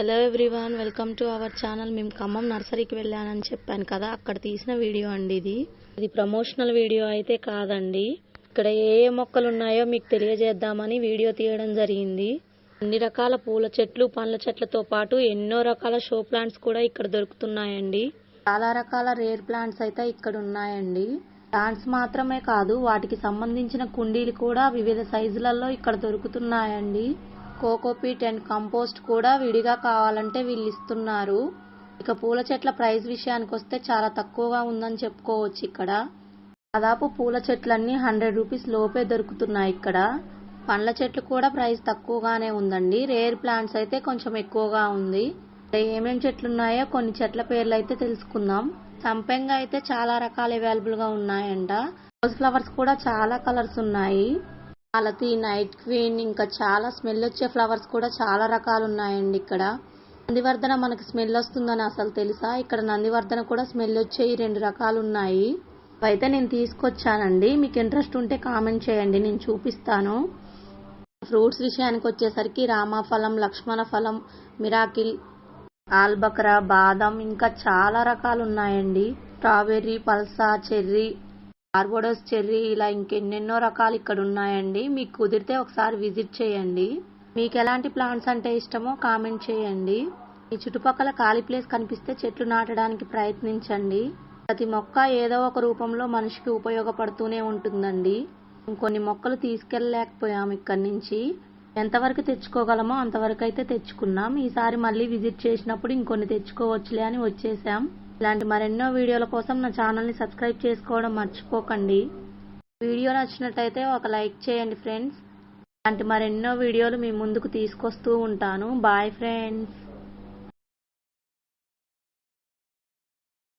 Hello everyone welcome to our channel మేము ఖమ్మం నర్సరీకి వెళ్ళానని చెప్పాను కదా అక్కడ తీసిన వీడియో అండి ఇది. ఇది ప్రమోషనల్ వీడియో అయితే కాదండి. ఇక్కడ ఏ ఏ మొక్కలు ఉన్నాయో మీకు తెలియజేద్దామని వీడియో తీయడం జరిగింది. అన్ని రకాల పూల చెట్లు పండ్ల చెట్లతో పాటు ఎన్నో రకాల షో ప్లాంట్స్ కూడా ఇక్కడ దొరుకుతున్నాయండి. చాలా రకాల రేర్ ప్లాంట్స్ అయితే ఇక్కడ ఉన్నాయండి. ప్లాంట్స్ మాత్రమే కాదు వాటికి సంబంధించిన కుండీలు కూడా వివిధ సైజులలో ఇక్కడ దొరుకుతున్నాయండి. కోకోపీట్ అండ్ కంపోస్ట్ కూడా విడిగా కావాలంటే వీళ్ళు ఇస్తున్నారు. ఇక పూల చెట్ల ప్రైస్ విషయానికి వస్తే చాలా తక్కువగా ఉందని చెప్పుకోవచ్చు ఇక్కడ. దాదాపు పూల చెట్లన్నీ హండ్రెడ్ రూపీస్ లోపే దొరుకుతున్నాయి ఇక్కడ. పండ్ల చెట్లు కూడా ప్రైస్ తక్కువగానే ఉందండి. రేర్ ప్లాంట్స్ అయితే కొంచెం ఎక్కువగా ఉంది. ఏమేం చెట్లు ఉన్నాయో కొన్ని చెట్ల పేర్లు అయితే తెలుసుకుందాం. సంపెంగ అయితే చాలా రకాలు అవైలబుల్గా ఉన్నాయంట. రోజ్ ఫ్లవర్స్ కూడా చాలా కలర్స్ ఉన్నాయి. మాలతి నైట్ క్వీన్ ఇంకా చాలా స్మెల్ వచ్చే ఫ్లవర్స్ కూడా చాలా రకాలు ఉన్నాయండి ఇక్కడ. నందివర్ధన మనకి స్మెల్ వస్తుందని అసలు తెలుసా? ఇక్కడ నందివర్ధన కూడా స్మెల్ వచ్చే ఈ రెండు రకాలు ఉన్నాయి అయితే నేను తీసుకొచ్చానండి. మీకు ఇంట్రెస్ట్ ఉంటే కామెంట్ చేయండి. నేను చూపిస్తాను. ఫ్రూట్స్ విషయానికి వచ్చేసరికి రామాఫలం లక్ష్మణ ఫలం మిరాకిల్ ఆల్బక్రా బాదం ఇంకా చాలా రకాలు ఉన్నాయండి స్ట్రాబెర్రీ పల్సా చెర్రీ ఆర్బోడోస్ చెర్రీ ఇలా ఇంకెన్నెన్నో రకాలు ఇక్కడ ఉన్నాయండి. మీకు కుదిరితే ఒకసారి విజిట్ చేయండి. మీకు ఎలాంటి ప్లాంట్స్ అంటే ఇష్టమో కామెంట్ చేయండి. మీ చుట్టుపక్కల ఖాళీ ప్లేస్ కనిపిస్తే చెట్లు నాటడానికి ప్రయత్నించండి. ప్రతి మొక్క ఏదో ఒక రూపంలో మనిషికి ఉపయోగపడుతూనే ఉంటుందండి. కొన్ని మొక్కలు తీసుకెళ్ళలేకపోయాం ఇక్కడి నుంచి. ఎంతవరకు తెచ్చుకోగలమో అంతవరకు అయితే తెచ్చుకున్నాం. ఈసారి మళ్ళీ విజిట్ చేసినప్పుడు ఇంకొన్ని తెచ్చుకోవచ్చులే అని వచ్చేసాం. ఇలాంటి మరెన్నో వీడియోల కోసం నా ఛానల్ని సబ్స్క్రైబ్ చేసుకోవడం మర్చిపోకండి. వీడియో నచ్చినట్టయితే ఒక లైక్ చేయండి ఫ్రెండ్స్. ఇలాంటి మరెన్నో వీడియోలు మీ ముందుకు తీసుకొస్తూ ఉంటాను. Bye friends.